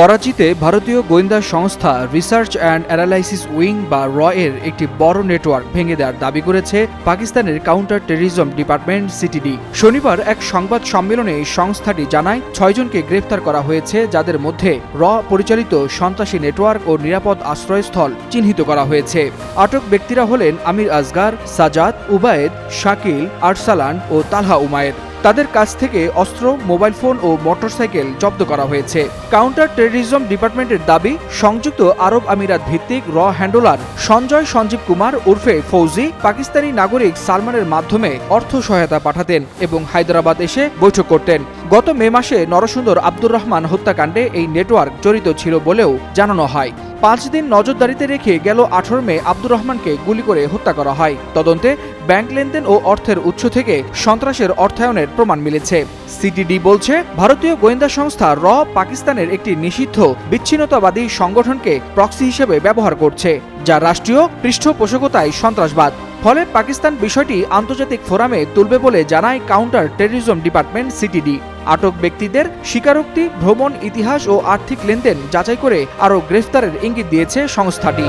করাচিতে ভারতীয় গোয়েন্দা সংস্থা রিসার্চ অ্যান্ড অ্যানালাইসিস উইং বা র এর একটি বড় নেটওয়ার্ক ভেঙে দেওয়ার দাবি করেছে পাকিস্তানের কাউন্টার টেররিজম ডিপার্টমেন্ট সিটিডি শনিবার এক সংবাদ সম্মেলনে এই সংস্থাটি জানায় ছয়জনকে গ্রেফতার করা হয়েছে, যাদের মধ্যে র পরিচালিত সন্ত্রাসী নেটওয়ার্ক ও নিরাপদ আশ্রয়স্থল চিহ্নিত করা হয়েছে। আটক ব্যক্তিরা হলেন আমির আজগার, সাজাদ, উবায়েদ, শাকিল, আরসালান ও তালহা উমায়ের তাদের কাছ থেকে অস্ত্র, মোবাইল ফোন ও মোটরসাইকেল জব্দ করা হয়েছে। কাউন্টার টেররিজম ডিপার্টমেন্টের দাবি, সংযুক্ত আরব আমিরাত ভিত্তিক র হ্যান্ডলার সঞ্জয় সঞ্জীব কুমার উর্ফে ফৌজি পাকিস্তানি নাগরিক সালমানের মাধ্যমে অর্থ সহায়তা পাঠাতেন এবং হায়দ্রাবাদ এসে বৈঠক করতেন। গত মে মাসে নরসুন্দর আব্দুর রহমান হত্যাকাণ্ডে এই নেটওয়ার্ক জড়িত ছিল বলেও জানানো হয়। পাঁচ দিন নজরদারিতে রেখে গেল আঠারো মে আব্দুর রহমানকে গুলি করে হত্যা করা হয়। তদন্তে ব্যাংক লেনদেন ও অর্থের উৎস থেকে সন্ত্রাসের অর্থায়নের প্রমাণ মিলেছে। সিটিডি বলছে, ভারতীয় গোয়েন্দা সংস্থা র পাকিস্তানের একটি নিষিদ্ধ, বিচ্ছিন্নতাবাদী সংগঠনকে প্রক্সি হিসেবে ব্যবহার করছে, যা রাষ্ট্রীয় পৃষ্ঠপোষকতায় সন্ত্রাসবাদ। ফলে পাকিস্তান বিষয়টি আন্তর্জাতিক ফোরামে তুলবে বলে জানায় কাউন্টার টেররিজম ডিপার্টমেন্ট সিটিডি আটক ব্যক্তিদের স্বীকারোক্তি, ভ্রমণ, ইতিহাস ও আর্থিক লেনদেন যাচাই করে আরও গ্রেফতারের ইঙ্গিত দিয়েছে সংস্থাটি।